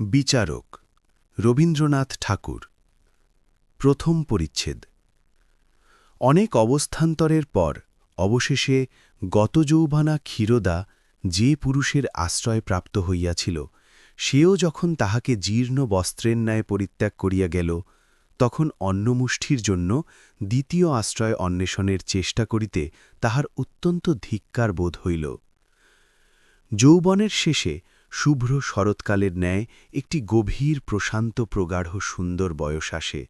বিচারক রবীন্দ্রনাথ ঠাকুর। প্রথম পরিচ্ছেদ। অনেক অবস্থান্তরের পর অবশেষে গত যৌবনা ক্ষীরোদা যে পুরুষের আশ্রয় প্রাপ্ত হইয়াছিল, সেও যখন তাহাকে জীর্ণ বস্ত্রের ন্যায় পরিত্যাগ করিয়া গেল, তখন অন্নমুষ্ঠির জন্য দ্বিতীয় আশ্রয় অন্বেষণের চেষ্টা করিতে তাহার অত্যন্ত ধিক্কার বোধ হইল। যৌবনের শেষে শুভ্র শরৎকালের ন্যায় একটি গভীর প্রশান্ত প্রগাঢ় সুন্দর বয়স আসে,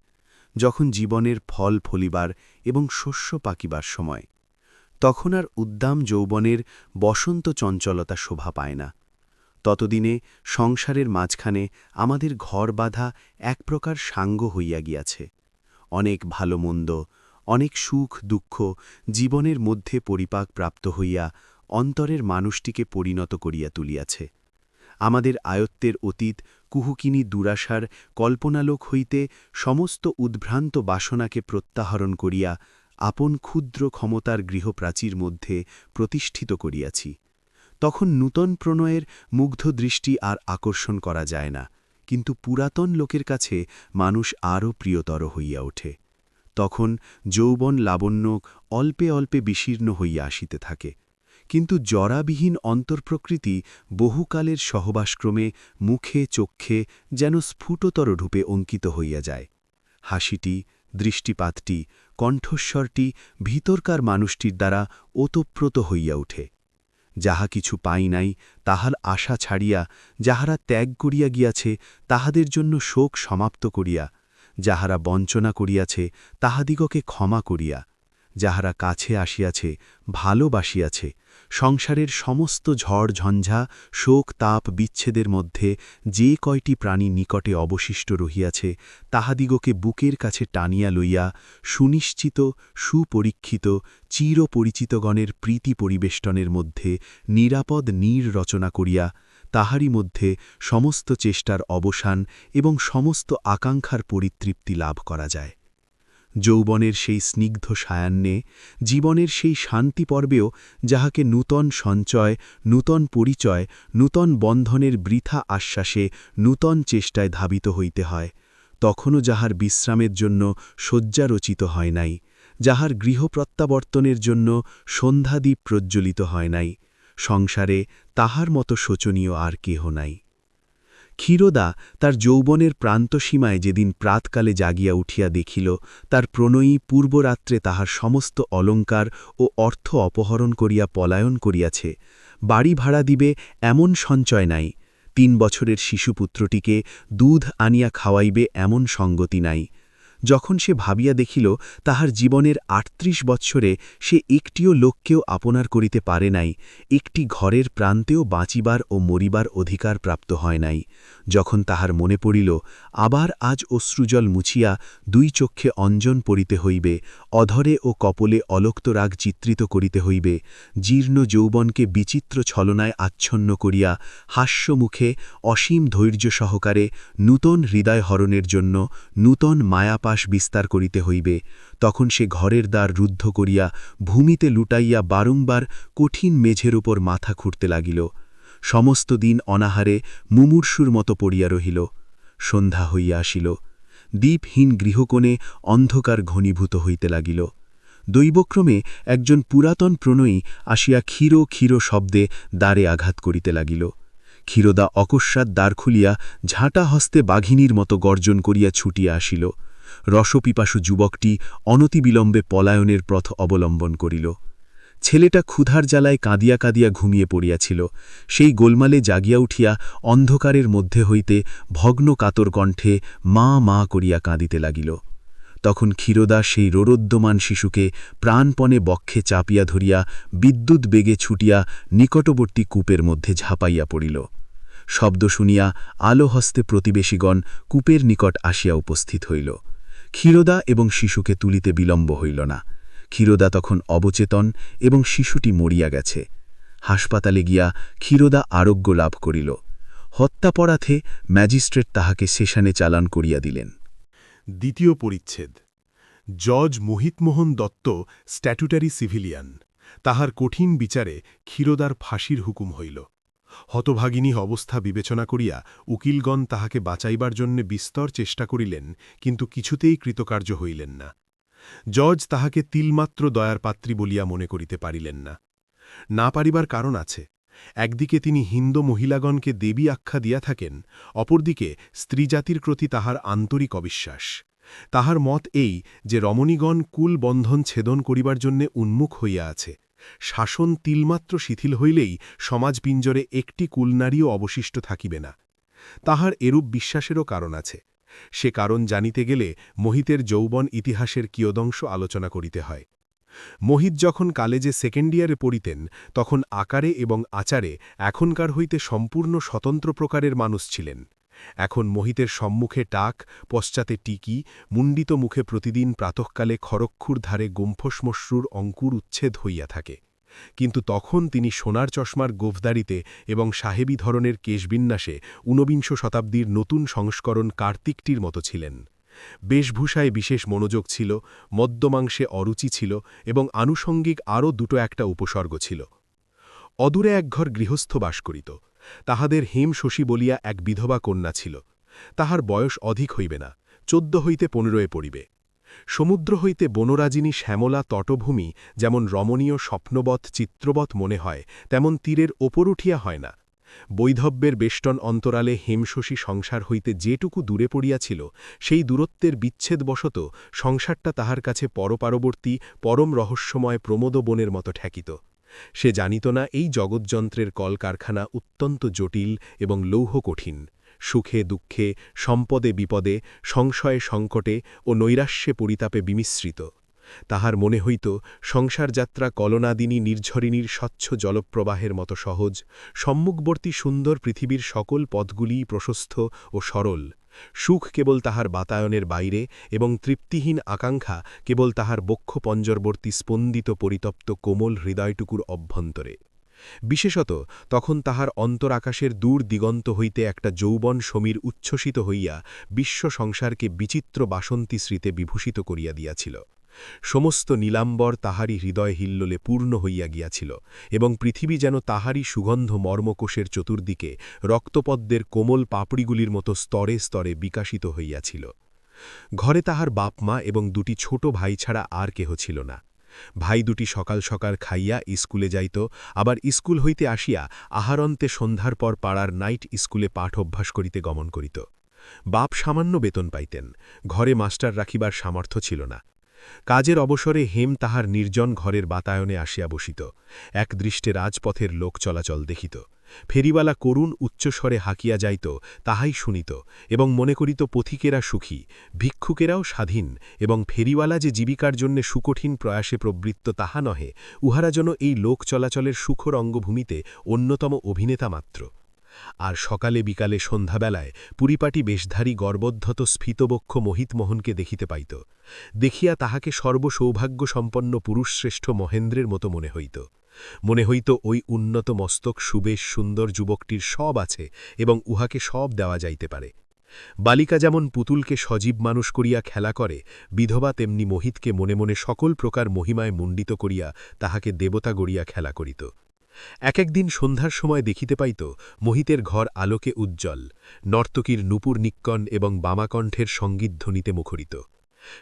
যখন জীবনের ফল ফলিবার এবং শস্য পাকিবার সময়। তখন আর উদ্দাম যৌবনের বসন্ত চঞ্চলতা শোভা পায় না। ততদিনে সংসারের মাঝখানে আমাদের ঘর বাঁধা এক প্রকার সাঙ্গ হইয়া গিয়াছে। অনেক ভালো মন্দ, অনেক সুখ দুঃখ জীবনের মধ্যে পরিপাক প্রাপ্ত হইয়া অন্তরের মানুষটিকে পরিণত করিয়া তুলিয়াছে। আমাদের আয়ত্তের অতীত, কুহুকিনী দুরাশার কল্পনালোক হইতে সমস্ত উদ্ভ্রান্ত বাসনাকে প্রত্যাহরণ করিয়া আপন ক্ষুদ্র ক্ষমতার গৃহপ্রাচীর মধ্যে প্রতিষ্ঠিত করিয়াছি। তখন নূতন প্রণয়ের মুগ্ধ দৃষ্টি আর আকর্ষণ করা যায় না, কিন্তু পুরাতন লোকের কাছে মানুষ আরও প্রিয়তর হইয়া ওঠে। তখন যৌবন লাবণ্য অল্পে অল্পে বিশীর্ণ হইয়া আসিতে থাকে। কিন্তু জরাবিহীন অন্তর্প্রকৃতি বহুকালের সহবাসক্রমে মুখে চক্ষে যেন স্ফুটতর রূপে অঙ্কিত হইয়া যায়। হাসিটি, দৃষ্টিপাতটি, কণ্ঠস্বরটি ভিতরকার মানুষটির দ্বারা ওতপ্রোত হইয়া উঠে। যাহা কিছু পাই নাই, তাহার আশা ছাড়িয়া, যাহারা ত্যাগ করিয়া গিয়াছে, তাহাদের জন্য শোক সমাপ্ত করিয়া, যাহারা বঞ্চনা করিয়াছে, তাহাদিগকে ক্ষমা করিয়া, যাহারা কাছে আসিয়াছে, ভালোবাসিয়াছে সংসারের সমস্ত ঝড়, ঝঞ্ঝা, শোক, তাপ, বিচ্ছেদের মধ্যে যে কয়টি প্রাণী নিকটে অবশিষ্ট রহিয়াছে, তাহাদিগকে বুকের কাছে টানিয়া লইয়া সুনিশ্চিত, সুপরীক্ষিত, চিরপরিচিতগণের প্রীতি পরিবেষ্টনের মধ্যে নিরাপদ নীর রচনা করিয়া তাহারই মধ্যে সমস্ত চেষ্টার অবসান এবং সমস্ত আকাঙ্ক্ষার পরিতৃপ্তি লাভ করা যায়। যৌবনের সেই স্নিগ্ধ সায়ান্নে, জীবনের সেই শান্তি পর্বেও যাহাকে নূতন সঞ্চয়, নূতন পরিচয়, নূতন বন্ধনের বৃথা আশ্বাসে নূতন চেষ্টায় ধাবিত হইতে হয়, তখনও যাহার বিশ্রামের জন্য শয্যা রচিত হয় নাই, যাহার গৃহপ্রত্যাবর্তনের জন্য সন্ধ্যাদ্বীপ প্রজ্জ্বলিত হয় নাই, সংসারে তাহার মতো শোচনীয় আর কেহ নাই। ক্ষীরোদা তার যৌবনের প্রান্তসীমায় যেদিন প্রাতকালে জাগিয়া উঠিয়া দেখিল, তার প্রণয়ী পূর্বরাত্রে তাহার সমস্ত অলঙ্কার ও অর্থ অপহরণ করিয়া পলায়ন করিয়াছে। বাড়ি ভাড়া দিবে এমন সঞ্চয় নাই। তিন বছরের শিশুপুত্রটিকে দুধ আনিয়া খাওয়াইবে এমন সঙ্গতি নাই। যখন সে ভাবিয়া দেখিল তাহার জীবনের আটত্রিশ বৎসরে সে একটিও লোককেও আপনার করিতে পারে নাই, একটি ঘরের প্রান্তেও বাঁচিবার ও মরিবার অধিকার প্রাপ্ত হয় নাই। যখন তাহার মনে পড়িল, আবার আজ অশ্রুজল মুছিয়া দুই চক্ষে অঞ্জন পড়িতে হইবে, অধরে ও কপলে অলক্ত রাগ চিত্রিত করিতে হইবে, জীর্ণ যৌবনকে বিচিত্র ছলনায় আচ্ছন্ন করিয়া হাস্যমুখে অসীম ধৈর্য সহকারে নূতন হৃদয় হরণের জন্য নূতন মায়াপাশ বিস্তার করিতে হইবে, তখন সে ঘরের দ্বার রুদ্ধ করিয়া ভূমিতে লুটাইয়া বারংবার কঠিন মেঝের উপর মাথা খুঁড়তে লাগিল। সমস্ত দিন অনাহারে মুমূর্ষুর মতো পড়িয়া রহিল। সন্ধ্যা হইয়া আসিল। দ্বীপহীন গৃহকোণে অন্ধকার ঘনীভূত হইতে লাগিল। দৈবক্রমে একজন পুরাতন প্রণয়ী আসিয়া ক্ষীর ক্ষীর শব্দে দ্বারে আঘাত করিতে লাগিল। ক্ষীরদা অকস্মাৎ দ্বার খুলিয়া ঝাঁটা হস্তে বাঘিনীর মতো গর্জন করিয়া ছুটিয়া আসিল। রসপিপাসু যুবকটি অনতিবিলম্বে পলায়নের পথ অবলম্বন করিল। ছেলেটা ক্ষুধার জ্বালায় কাঁদিয়া কাঁদিয়া ঘুমিয়ে পড়িয়াছিল। সেই গোলমালে জাগিয়া উঠিয়া অন্ধকারের মধ্যে হইতে ভগ্ন কাতর কণ্ঠে মা মা করিয়া কাঁদিতে লাগিল। তখন ক্ষীরদা সেই রোরোদ্যমান শিশুকে প্রাণপণে বক্ষে চাপিয়া ধরিয়া বিদ্যুৎ বেগে ছুটিয়া নিকটবর্তী কূপের মধ্যে ঝাঁপাইয়া পড়িল। শব্দ শুনিয়া আলো হস্তে প্রতিবেশীগণ কূপের নিকট আসিয়া উপস্থিত হইল। ক্ষীরদা এবং শিশুকে তুলিতে বিলম্ব হইল না। ক্ষীরদা তখন অবচেতন এবং শিশুটি মরিয়া গেছে। হাসপাতালে গিয়া ক্ষীরদা আরোগ্য লাভ করিল। হত্যাপরাধে ম্যাজিস্ট্রেট তাহাকে সেশানে চালান করিয়া দিলেন। দ্বিতীয় পরিচ্ছেদ। জজ মোহিতমোহন দত্ত, স্ট্যাটুটারি সিভিলিয়ান। তাহার কঠিন বিচারে ক্ষীরদার ফাঁসির হুকুম হইল। হতভাগিনী অবস্থা বিবেচনা করিয়া উকিলগণ তাহাকে বাঁচাইবার জন্যে বিস্তর চেষ্টা করিলেন, কিন্তু কিছুতেই কৃতকার্য হইলেন না। জজ তাহাকে তিলমাত্র দয়ার পাত্রী বলিয়া মনে করিতে পারিলেন না। না পারিবার কারণ আছে। একদিকে তিনি হিন্দু মহিলাগণকে দেবী আখ্যা দিয়া থাকেন, অপরদিকে স্ত্রীজাতির প্রতি তাহার আন্তরিক অবিশ্বাস। তাহার মত এই যে রমণীগণ কুল বন্ধন ছেদন করিবার জন্যে উন্মুখ হইয়া আছে শাসন তিলমাত্র শিথিল হইলেই সমাজপিঞ্জরে একটি কুলনারীও অবশিষ্ট থাকিবে না। তাহার এরূপ বিশ্বাসেরও কারণ আছে। সে কারণ জানিতে গেলে মোহিতের যৌবন ইতিহাসের কিয়দংশ আলোচনা করিতে হয়। মোহিত যখন কালেজে সেকেন্ড ইয়ারে পড়িতেন, তখন আকারে এবং আচারে এখনকার হইতে সম্পূর্ণ স্বতন্ত্র প্রকারের মানুষ ছিলেন। এখন মোহিতের সম্মুখে টাক, পশ্চাতে টিকি, মুণ্ডিত মুখে প্রতিদিন প্রাতঃকালে খরক্ষুর ধারে গুম্ফসমশ্রুর অঙ্কুর উচ্ছেদ হইয়া থাকে। কিন্তু তখন তিনি সোনার চশমার গোফদারিতে এবং সাহেবী ধরনের কেশবিন্যাসে ঊনবিংশ শতাব্দীর নতুন সংস্করণ কার্তিকটির মতো ছিলেন। বেশভূষায় বিশেষ মনোযোগ ছিল, মদ্যমাংসে অরুচি ছিল এবং আনুষঙ্গিক আরও দুটো একটা উপসর্গ ছিল। অদূরে একঘর গৃহস্থ বাস করিত। তাহাদের হেম শশী বলিয়া এক বিধবা কন্যা ছিল। তাহার বয়স অধিক হইবে না, চোদ্দ হইতে পনেরোয় পড়িবে। সমুদ্র হইতে বনরাজিনী শ্যামলা তটভূমি যেমন রমণীয় স্বপ্নবৎ চিত্রবৎ মনে হয়, তেমন তীরের ওপর উঠিয়া হয় না। বৈধব্যের বেষ্টন অন্তরালে হেমশশী সংসার হইতে যেটুকু দূরে পড়িয়াছিল, সেই দূরত্বের বিচ্ছেদবশত সংসারটা তাহার কাছে পরপারবর্তী, পরম রহস্যময় প্রমোদবনের মতো ঠেকিত। সে জানিত না এই জগৎযন্ত্রের কলকারখানা অত্যন্ত জটিল এবং লৌহ কঠিন। সুখে, দুঃখে, সম্পদে, বিপদে, সংশয়ে সংকটে ও নৈরাশ্যে পরিতাপে বিমিশ্রিত। তাহার মনে হইত সংসারযাত্রা কলনাদিনী নির্ঝরিণীর স্বচ্ছ জলপ্রবাহের মতো সহজ, সম্মুখবর্তী সুন্দর পৃথিবীর সকল পথগুলিই প্রশস্ত ও সরল। সুখ কেবল তাহার বাতায়নের বাইরে এবং তৃপ্তিহীন আকাঙ্ক্ষা কেবল তাহার বক্ষপঞ্জরবর্তী স্পন্দিত পরিতপ্ত কোমল হৃদয়টুকুর অভ্যন্তরে। বিশেষত তখন তাহার অন্তরাকাশের দূর দিগন্ত হইতে একটা যৌবন সমীর উচ্ছ্বসিত হইয়া বিশ্ব সংসারকে বিচিত্র বাসন্তী স্মৃতে বিভূষিত করিয়া দিয়াছিল। সমস্ত নীলাম্বর তাহারই হৃদয় হিল্লোলে পূর্ণ হইয়া গিয়াছিল, এবং পৃথিবী যেন তাহারই সুগন্ধ মর্মকোষের চতুর্দিকে রক্তপদ্মের কোমল পাপড়িগুলির মতো স্তরে স্তরে বিকাশিত হইয়াছিল। ঘরে তাহার বাপ মা এবং দুটি ছোট ভাই ছাড়া আর কেহ ছিল না। ভাই দুটি সকাল সকাল খাইয়া স্কুলে যাইত, আবার স্কুল হইতে আসিয়া আহারন্তে সন্ধ্যার পর পাড়ার নাইট স্কুলে পাঠ অভ্যাস করিতে গমন করিত। বাপ সামান্য বেতন পাইতেন, ঘরে মাস্টার রাখিবার সামর্থ্য ছিল না। কাজের অবসরে হেম তাহার নির্জন ঘরের বাতায়নে আসিয়া বসিত, এক দৃষ্টে রাজপথের লোক চলাচল দেখিত। ফেরিওয়ালা করুণ উচ্চস্বরে হাকিয়া যাইত, তাহাই শুনিত এবং মনে করিত পথিকেরা সুখী, ভিক্ষুকেরাও স্বাধীন এবং ফেরিওয়ালা যে জীবিকার জন্যে সুকঠিন প্রয়াসে প্রবৃত্ত তাহা নহে, উহারা যেন এই লোক চলাচলের সুখর অঙ্গভূমিতে অন্যতম অভিনেতা মাত্র। আর সকালে বিকালে সন্ধ্যাবেলায় পুরিপাটি বেশধারী গর্বোদ্ধত স্ফীতবক্ষ মোহিতমোহনকে দেখিতে পাইত, দেখিয়া তাহাকে সর্বসৌভাগ্যসম্পন্ন পুরুষশ্রেষ্ঠ মহেন্দ্রের মতো মনে হইত। মনে হইত ওই উন্নত মস্তক সুবেশ সুন্দর যুবকটির সব আছে এবং উহাকে সব দেওয়া যাইতে পারে। বালিকা যেমন পুতুলকে সজীব মানুষ করিয়া খেলা করে, বিধবা তেমনি মোহিতকে মনে মনে সকল প্রকার মহিমায় মুণ্ডিত করিয়া তাহাকে দেবতা গড়িয়া খেলা করিত। এক একদিন সন্ধ্যার সময় দেখিতে পাইত মোহিতের ঘর আলোকে উজ্জ্বল, নর্তকীর নুপুর নিক্কন এবং বামাকণ্ঠের সঙ্গীতধ্বনিতে মুখরিত।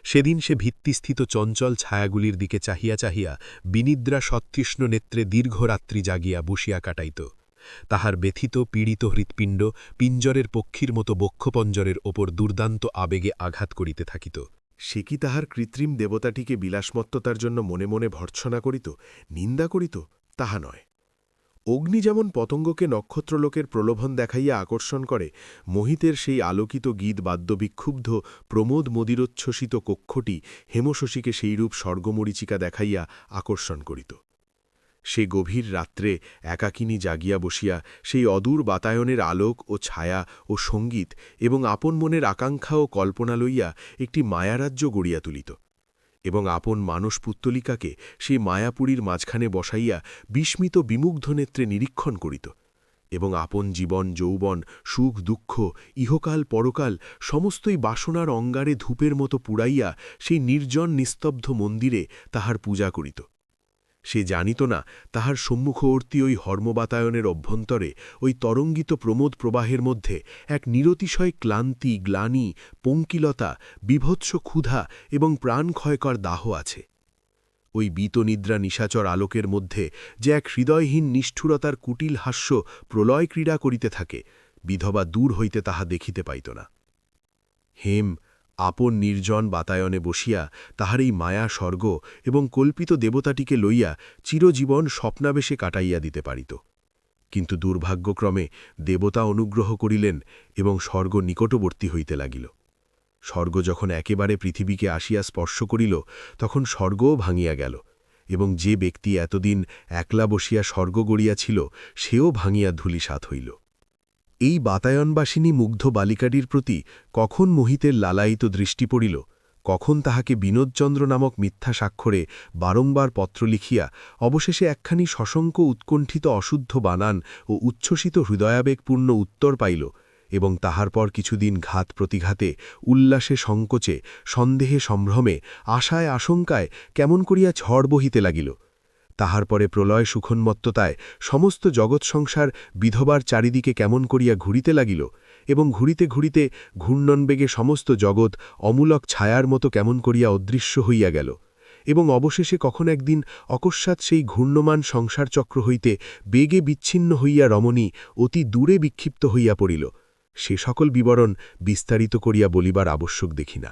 সেদিন সে ভিত্তিস্থিত চঞ্চল ছায়াগুলির দিকে চাহিয়া চাহিয়া বিনিদ্রা সতৃষ্ণ নেত্রে দীর্ঘরাত্রি জাগিয়া বসিয়া কাটাইত। তাহার ব্যথিত, পীড়িত হৃৎপিণ্ড পিঞ্জরের পক্ষীর মতো বক্ষপঞ্জরের ওপর দুর্দান্ত আবেগে আঘাত করিতে থাকিত। সে কি তাহার কৃত্রিম দেবতাটিকে বিলাসমত্ততার জন্য মনে মনে ভর্ৎসনা করিত, নিন্দা করিত, তাহা নয়। অগ্নি যেমন পতঙ্গকে নক্ষত্রলোকের প্রলোভন দেখাইয়া আকর্ষণ করে, মোহিতের সেই আলোকিত গীত বাদ্য বিক্ষুব্ধ প্রমোদ মদিরোচ্ছ্বসিত কক্ষটি হেমশশীকে সেইরূপ স্বর্গমরিচিকা দেখাইয়া আকর্ষণ করিত। সে গভীর রাত্রে একাকিনী জাগিয়া বসিয়া সেই অদূর বাতায়নের আলোক ও ছায়া ও সংগীত এবং আপন মনের আকাঙ্ক্ষা ও কল্পনা লইয়া একটি মায়ারাজ্য গড়িয়া তুলিত। এবং আপন মানস পুত্তলিকাকে সেই মায়াপুরীর মাঝখানে বসাইয়া বিস্মিত বিমুগ্ধ নেত্রে নিরীক্ষণ করিত এবং আপন জীবন, যৌবন, সুখ, দুঃখ, ইহকাল, পরকাল সমস্তই বাসনার অঙ্গারে ধূপের মতো পুড়াইয়া সেই নির্জন নিস্তব্ধ মন্দিরে তাহার পূজা করিত। সে জানিত না, তাহার সম্মুখবর্তী ওই হর্মবাতায়নের অভ্যন্তরে ওই তরঙ্গিত প্রমোদ প্রবাহের মধ্যে এক নিরতিশয় ক্লান্তি, গ্লানি, পঙ্কিলতা, বিভৎস ক্ষুধা এবং প্রাণক্ষয়কর দাহ আছে। ওই বীতনিদ্রা নিশাচর আলোকের মধ্যে যে এক হৃদয়হীন নিষ্ঠুরতার কুটিল হাস্য প্রলয় ক্রীড়া করিতে থাকে, বিধবা দূর হইতে তাহা দেখিতে পাইত না। হেম আপন নির্জন বাতায়নে বসিয়া তাহার এই মায়া স্বর্গ এবং কল্পিত দেবতাটিকে লইয়া চিরজীবন স্বপ্নাবেশে কাটাইয়া দিতে পারিত। কিন্তু দুর্ভাগ্যক্রমে দেবতা অনুগ্রহ করিলেন এবং স্বর্গ নিকটবর্তী হইতে লাগিল। স্বর্গ যখন একেবারে পৃথিবীকে আসিয়া স্পর্শ করিল, তখন স্বর্গও ভাঙিয়া গেল এবং যে ব্যক্তি এতদিন একলা বসিয়া স্বর্গ গড়িয়াছিল, সেও ভাঙিয়া ধূলিসাৎ হইল। এই বাতায়নবাসিনী মুগ্ধ বালিকাটির প্রতি কখন মোহিতের লালায়িত দৃষ্টি পড়িল, কখন তাহাকে বিনোদচন্দ্র নামক মিথ্যা স্বাক্ষরে বারংবার পত্র লিখিয়া অবশেষে একখানি সশঙ্ক উৎকণ্ঠিত অশুদ্ধ বানান ও উচ্ছ্বসিত হৃদয়াবেগপূর্ণ উত্তর পাইল এবং তাহার পর কিছুদিন ঘাত প্রতিঘাতে উল্লাসে সংকোচে, সন্দেহে সম্ভ্রমে, আশায় আশঙ্কায় কেমন করিয়া ঝড় বহিতে লাগিল। তাহার পরে প্রলয় সুখন্মত্ততায় সমস্ত জগৎ সংসার বিধবার চারিদিকে কেমন করিয়া ঘুরিতে লাগিল এবং ঘুরিতে ঘুরিতে ঘূর্ণনবেগে সমস্ত জগৎ অমূলক ছায়ার মতো কেমন করিয়া অদৃশ্য হইয়া গেল এবং অবশেষে কখন একদিন অকস্মাৎ সেই ঘূর্ণমান সংসারচক্র হইতে বেগে বিচ্ছিন্ন হইয়া রমণী অতি দূরে বিক্ষিপ্ত হইয়া পড়িল। সে সকল বিবরণ বিস্তারিত করিয়া বলিবার আবশ্যক দেখি না।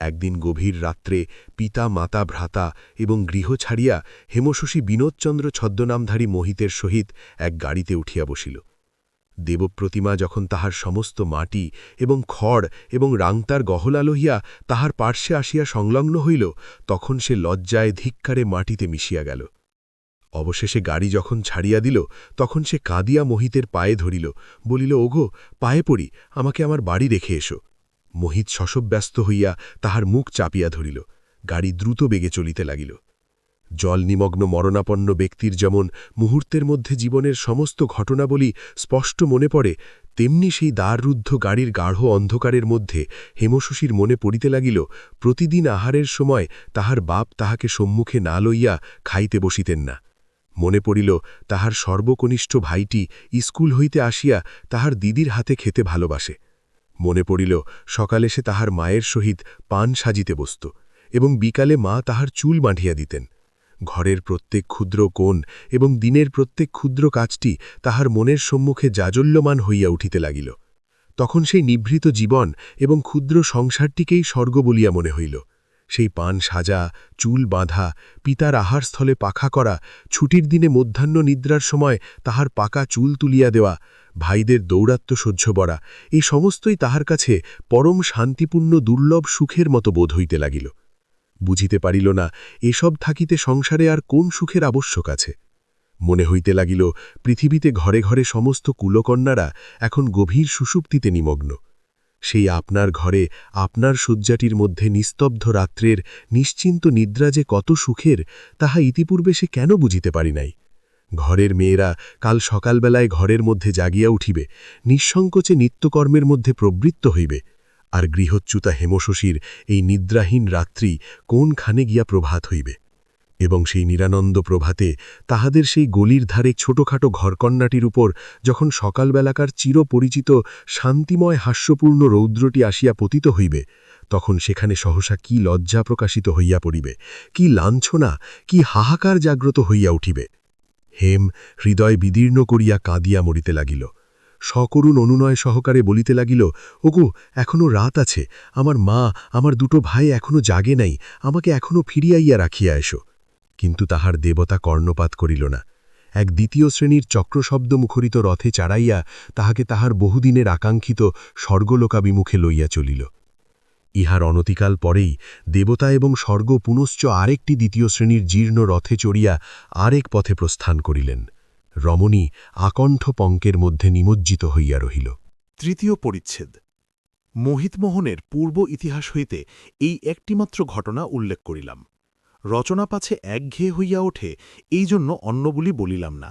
একদিন গভীর রাত্রে পিতা, মাতা, ভ্রাতা এবং গৃহ ছাড়িয়া হেমশশী বিনোদচন্দ্র ছদ্মনামধারী মোহিতের সহিত এক গাড়িতে উঠিয়া বসিল। দেবপ্রতিমা যখন তাহার সমস্ত মাটি এবং খড় এবং রাংতার গহলা লহিয়া তাহার পার্শ্বে আসিয়া সংলগ্ন হইল, তখন সে লজ্জায় ধিক্কারে মাটিতে মিশিয়া গেল। অবশেষে গাড়ি যখন ছাড়িয়া দিল, তখন সে কাঁদিয়া মোহিতের পায়ে ধরিল, বলিল, ওগো, পায়ে পড়ি, আমাকে আমার বাড়ি রেখে এসো। মোহিত শশব্যস্ত হইয়া তাহার মুখ চাপিয়া ধরিল, গাড়ি দ্রুত বেগে চলিতে লাগিল। জল নিমগ্ন মরণাপন্ন ব্যক্তির যেমন মুহূর্তের মধ্যে জীবনের সমস্ত ঘটনাবলী স্পষ্ট মনে পড়ে, তেমনি সেই দ্বাররুদ্ধ গাড়ির গাঢ় অন্ধকারের মধ্যে হেমশশীর মনে পড়িতে লাগিল, প্রতিদিন আহারের সময় তাহার বাপ তাহাকে সম্মুখে না লইয়া খাইতে বসিতেন না। মনে পড়িল, তাহার সর্বকনিষ্ঠ ভাইটি স্কুল হইতে আসিয়া তাহার দিদির হাতে খেতে ভালোবাসে। মনে পড়িল, সকালে সে তাহার মায়ের সহিত পান সাজিতে বসত এবং বিকালে মা তাহার চুল বাঁধিয়া দিতেন। ঘরের প্রত্যেক ক্ষুদ্র কোণ এবং দিনের প্রত্যেক ক্ষুদ্র কাজটি তাহার মনের সম্মুখে জাজল্যমান হইয়া উঠিতে লাগিল। তখন সেই নিভৃত জীবন এবং ক্ষুদ্র সংসারটিকেই স্বর্গ বলিয়া মনে হইল। সেই পান সাজা, চুল বাঁধা, পিতার আহারস্থলে পাখা করা, ছুটির দিনে মধ্যাহ্ন নিদ্রার সময় তাহার পাকা চুল তুলিয়া দেওয়া ভাইদের দৌরাত্ম সহ্য বরা, এই সমস্তই তাহার কাছে পরম শান্তিপূর্ণ দুর্লভ সুখের মতো বোধ হইতে লাগিল। বুঝিতে পারিল না, এসব থাকিতে সংসারে আর কোন সুখের আবশ্যক আছে। মনে হইতে লাগিল, পৃথিবীতে ঘরে ঘরে সমস্ত কুলকন্যারা এখন গভীর সুষুপ্তিতে নিমগ্ন। সেই আপনার ঘরে, আপনার শয্যাটির মধ্যে নিস্তব্ধ রাত্রের নিশ্চিন্ত নিদ্রা যে কত সুখের, তাহা ইতিপূর্বে সে কেন বুঝিতে পারি নাই? ঘরের মেয়েরা কাল সকালবেলায় ঘরের মধ্যে জাগিয়া উঠিবে, নিঃসংকোচে নিত্যকর্মের মধ্যে প্রবৃত্ত হইবে, আর গৃহচ্যুতা হেমশশীর এই নিদ্রাহীন রাত্রি কোনখানে গিয়া প্রভাত হইবে? এবং সেই নিরানন্দ প্রভাতে তাহাদের সেই গলির ধারে ছোটখাটো ঘরকন্যাটির উপর যখন সকালবেলাকার চিরপরিচিত শান্তিময় হাস্যপূর্ণ রৌদ্রটি আসিয়া পতিত হইবে, তখন সেখানে সহসা কি লজ্জা প্রকাশিত হইয়া পড়িবে, কি লাঞ্ছনা, কি হাহাকার জাগ্রত হইয়া উঠিবে। হেম হৃদয় বিদীর্ণ করিয়া কাঁদিয়া মরিতে লাগিল। সকরুণ অনুনয় সহকারে বলিতে লাগিল, ওগো, এখনও রাত আছে। আমার মা, আমার দুটো ভাই এখনও জাগে নাই। আমাকে এখনও ফিরিয়াইয়া রাখিয়া এসো। কিন্তু তাহার দেবতা কর্ণপাত করিল না। এক দ্বিতীয় শ্রেণির চক্রশব্দ মুখরিত রথে চাড়াইয়া তাহাকে তাহার বহুদিনের আকাঙ্ক্ষিত স্বর্গলোকাভিমুখে লইয়া চলিল। ইহার অনতিকাল পরেই দেবতা এবং স্বর্গ পুনশ্চ আরেকটি দ্বিতীয় শ্রেণির জীর্ণ রথে চড়িয়া আরেক পথে প্রস্থান করিলেন। রমণী আকণ্ঠ পঙ্কের মধ্যে নিমজ্জিত হইয়া রহিল। তৃতীয় পরিচ্ছেদ। মোহিতমোহনের পূর্ব ইতিহাস হইতে এই একটিমাত্র ঘটনা উল্লেখ করিলাম। রচনা পাছে একঘেয়ে হইয়া ওঠে, এই জন্য অন্য বলি বলিলাম না।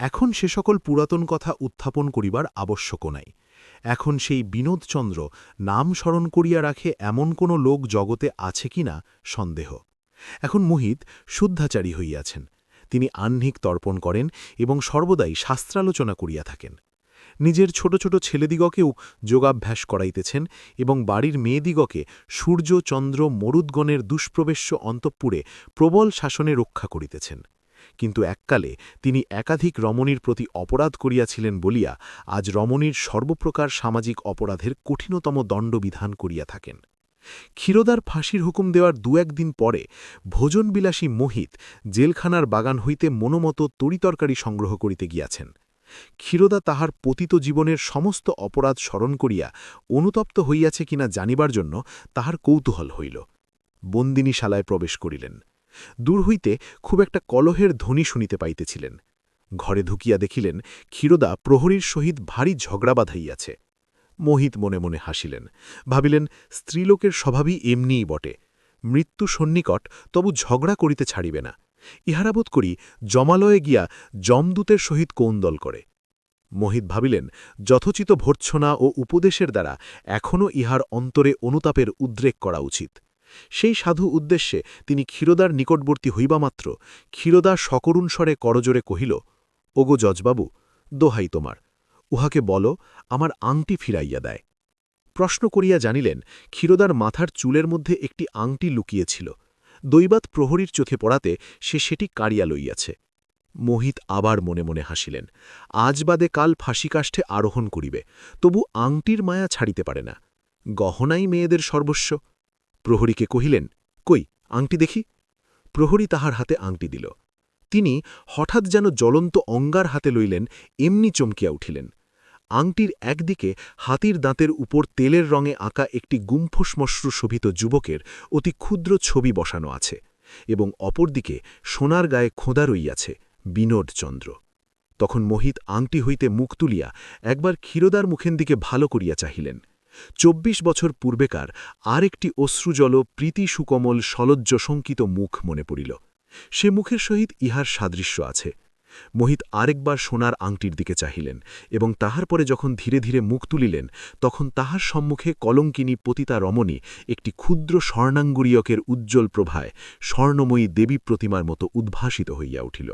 এখন সে সকল পুরাতন কথা উত্থাপন করিবার আবশ্যক নাই। এখন সেই বিনোদচন্দ্র নাম স্মরণ করিয়া রাখে এমন কোন লোক জগতে আছে কিনা সন্দেহ। এখন মোহিত শুদ্ধাচারী হইয়াছেন। তিনি আহ্নিক তর্পণ করেন এবং সর্বদাই শাস্ত্রালোচনা করিয়া থাকেন। নিজের ছোট ছোট ছেলেদিগকেও যোগাভ্যাস করাইতেছেন এবং বাড়ির মেয়েদিগকে সূর্য, চন্দ্র, মরুদ্গণের দুষ্প্রবেশ্য অন্তঃপুরে প্রবল শাসনে রক্ষা করিতেছেন। কিন্তু এককালে তিনি একাধিক রমণীর প্রতি অপরাধ করিয়াছিলেন বলিয়া আজ রমণীর সর্বপ্রকার সামাজিক অপরাধের কঠিনতম দণ্ডবিধান করিয়া থাকেন। ক্ষীরোদার ফাঁসির হুকুম দেওয়ার দু একদিন পরে ভোজনবিলাসী মোহিত জেলখানার বাগান হইতে মনোমত তরিতরকারি সংগ্রহ করিতে গিয়াছেন। ক্ষীরোদা তাহার পতিত জীবনের সমস্ত অপরাধ স্মরণ করিয়া অনুতপ্ত হইয়াছে কিনা জানিবার জন্য তাহার কৌতূহল হইল। বন্দিনীশালায় প্রবেশ করিলেন। দূর হইতে খুব একটা কলহের ধ্বনি শুনিতে পাইতেছিলেন। ঘরে ঢুকিয়া দেখিলেন ক্ষীরোদা প্রহরীর সহিত ভারী ঝগড়া বাঁধাইয়াছে। মোহিত মনে মনে হাসিলেন, ভাবিলেন, স্ত্রীলোকের স্বভাবই এমনিই বটে, মৃত্যু সন্নিকট তবু ঝগড়া করিতে ছাড়িবে না, ইহারা বোধ করি জমালয়ে গিয়া যমদূতের সহিত কৌন্দল করে। মোহিত ভাবিলেন, যথোচিত ভর্ৎসনা ও উপদেশের দ্বারা এখনও ইহার অন্তরে অনুতাপের উদ্রেক করা উচিত। সেই সাধু উদ্দেশ্যে তিনি ক্ষীরোদার নিকটবর্তী হইবামাত্র ক্ষীরোদা সকরুণ স্বরে করজোরে কহিল, ওগো জজবাবু, দোহাই তোমার। উহাকে বল, আমার আংটি ফিরাইয়া দেয়। প্রশ্ন করিয়া জানিলেন, ক্ষীরোদার মাথার চুলের মধ্যে একটি আংটি লুকিয়েছিল। দৈবাত প্রহরীর চোখে পড়াতে সে সেটি কাড়িয়া লইয়াছে। মোহিত আবার মনে মনে হাসিলেন, আজ বাদে কাল ফাঁসিকাষ্ঠে আরোহণ করিবে, তবু আংটির মায়া ছাড়িতে পারে না। গহনাই মেয়েদের সর্বস্ব। প্রহরীকে কহিলেন, কই, আংটি দেখি? প্রহরী তাহার হাতে আংটি দিল। তিনি হঠাৎ যেন জ্বলন্ত অঙ্গার হাতে লইলেন, এমনি চমকিয়া উঠিলেন। আংটির একদিকে হাতির দাঁতের উপর তেলের রঙে আঁকা একটি গুম্ফসমশ্রু শোভিত যুবকের অতি ক্ষুদ্র ছবি বসানো আছে এবং অপরদিকে সোনার গায়ে খোঁদা রইয়াছে বিনোদচন্দ্র তখন মোহিত আংটি হইতে মুখ তুলিয়া একবার ক্ষীরোদার মুখের দিকে ভালো করিয়া চাহিলেন। চব্বিশ বছর পূর্বেকার আর একটি অশ্রুজল প্রীতি সুকমল সলজ্জ শঙ্কিত মুখ মনে পড়িল। সে মুখের সহিত ইহার সাদৃশ্য আছে। মোহিত আরেকবার সোনার আংটির দিকে চাহিলেন এবং তাহার পরে যখন ধীরে ধীরে মুখ তুলিলেন, তখন তাহার সম্মুখে কলঙ্কিনী পতিতা রমণী একটি ক্ষুদ্র স্বর্ণাঙ্গুরীয়কের উজ্জ্বল প্রভায় স্বর্ণময়ী দেবী প্রতিমার মতো উদ্ভাসিত হইয়া উঠিল।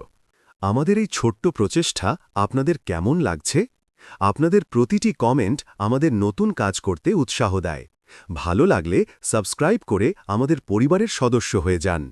আমাদের এই ছোট্ট প্রচেষ্টা আপনাদের কেমন লাগছে? আপনাদের প্রতিটি কমেন্ট আমাদের নতুন কাজ করতে উৎসাহ দেয়। ভালো লাগলে সাবস্ক্রাইব করে আমাদের পরিবারের সদস্য হয়ে যান।